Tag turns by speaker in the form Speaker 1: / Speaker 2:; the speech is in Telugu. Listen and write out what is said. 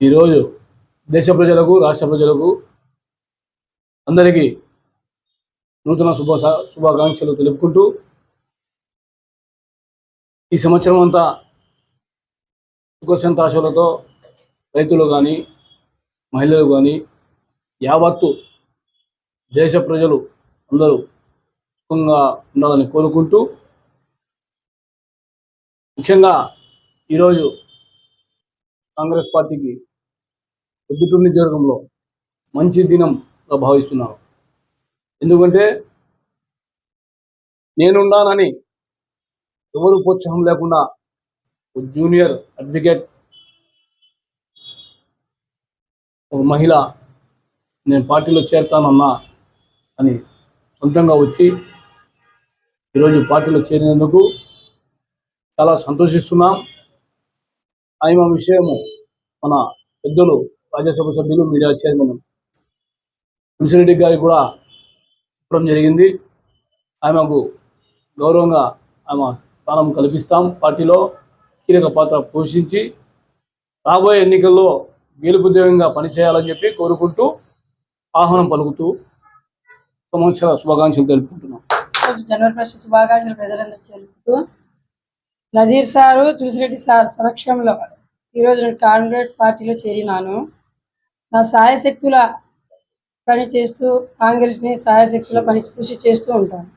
Speaker 1: ఈరోజు దేశ ప్రజలకు రాష్ట్ర ప్రజలకు అందరికీ నూతన శుభ శుభాకాంక్షలు తెలుపుకుంటూ ఈ సంవత్సరం అంతా సుఖ సంతోషాలతో రైతులు కానీ మహిళలు కానీ యావత్తు దేశ ప్రజలు అందరూ సుఖంగా ఉండాలని కోరుకుంటూ ముఖ్యంగా ఈరోజు కాంగ్రెస్ పార్టీకి పొద్దుటూరు నియోజకవర్గంలో మంచి దినంగా భావిస్తున్నాను. ఎందుకంటే నేనున్నానని ఎవరు ప్రోత్సాహం లేకుండా ఒక జూనియర్ అడ్వకేట్ ఒక మహిళ నేను పార్టీలో చేరతానన్నా అని సొంతంగా వచ్చి ఈరోజు పార్టీలో చేరినందుకు చాలా సంతోషిస్తున్నాం. ఆయన విషయము మన పెద్దలు రాజ్యసభ సభ్యులు మీడియా చైర్మన్ తులసిరెడ్డి గారికి కూడా చెప్పడం జరిగింది. ఆమెకు గౌరవంగా ఆమె స్థానం కల్పిస్తాం. పార్టీలో కీలక పాత్ర పోషించి రాబోయే ఎన్నికల్లో గెలుపుదేవంగా పనిచేయాలని చెప్పి కోరుకుంటూ ఆహ్వానం పలుకుతూ సంవత్సర శుభాకాంక్షలు తెలుపుకుంటున్నాం.
Speaker 2: జనవరి ఫస్ట్ శుభాకాంక్షలు ప్రజలందరూ తెలుపుతూ నజీర్ సారు తులసిరెడ్డి సార్ సమక్షంలో ఈరోజు నేను కాంగ్రెస్ పార్టీలో చేరినాను. నా సాయశక్తుల పని చేస్తూ కాంగ్రెస్ని సాయశక్తుల పని కృషి చేస్తూ ఉంటాను.